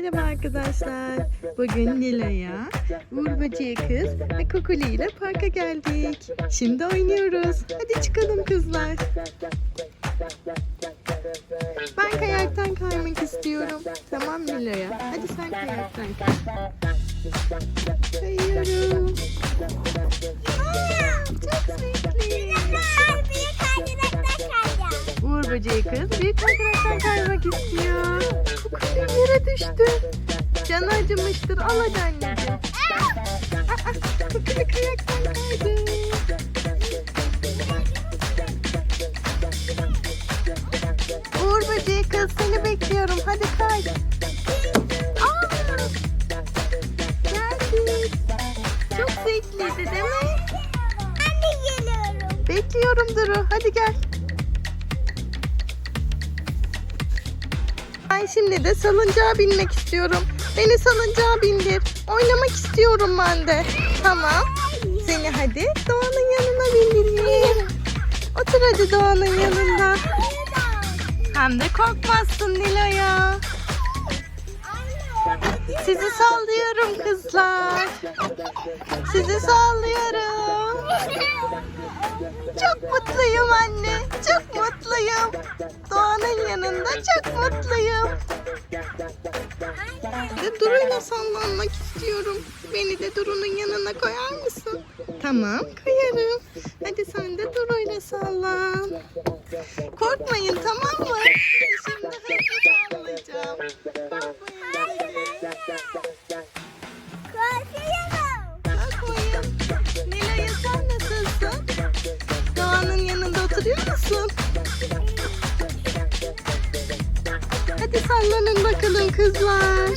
Merhaba arkadaşlar. Bugün Nilay'a, Uğur Böceği kız ve Kokuli ile parka geldik. Şimdi oynuyoruz. Hadi çıkalım kızlar. Ben kayaktan kaymak istiyorum. Tamam Nilay'a. Hadi sen kayaktan kay. Kayıyorum. Çok zevkli. Uğur Böceği kız büyük kaydıraktan kaymak istiyor. Kokuli yere düştü. Canı acımıştır. Al hadi anneciğim. Aa, Kokuli kayaktan kaydı. Uğur Böceği kız seni bekliyorum. Hadi kay. Geldik. Çok zevkliydi değil mi? Bekliyorum Duru. Hadi gel. Ben şimdi de salıncağa binmek istiyorum. Beni salıncağa bindir. Oynamak istiyorum ben de. Tamam. Seni hadi Doğan'ın yanına bindireyim. Otur hadi Doğan'ın yanında. Hem de korkmazsın Nilo'ya. Sizi sallıyorum kızlar. Sizi sallıyorum. Çok mutluyum anne. Çok mutluyum. Doğan'ın yanında çok mutluyum. De Duru'yla sallanmak istiyorum. Beni de Duru'nun yanına koyar mısın? Tamam koyarım. Hadi sen de Duru'yla sallan. Korkmayın tamam mı? Şimdi hızlı sallayacağım. Korkmayın. Nilay'a sen nasılsın? Doğan'ın yanında oturuyor musun? Hadi sallanın bakalım kızlar.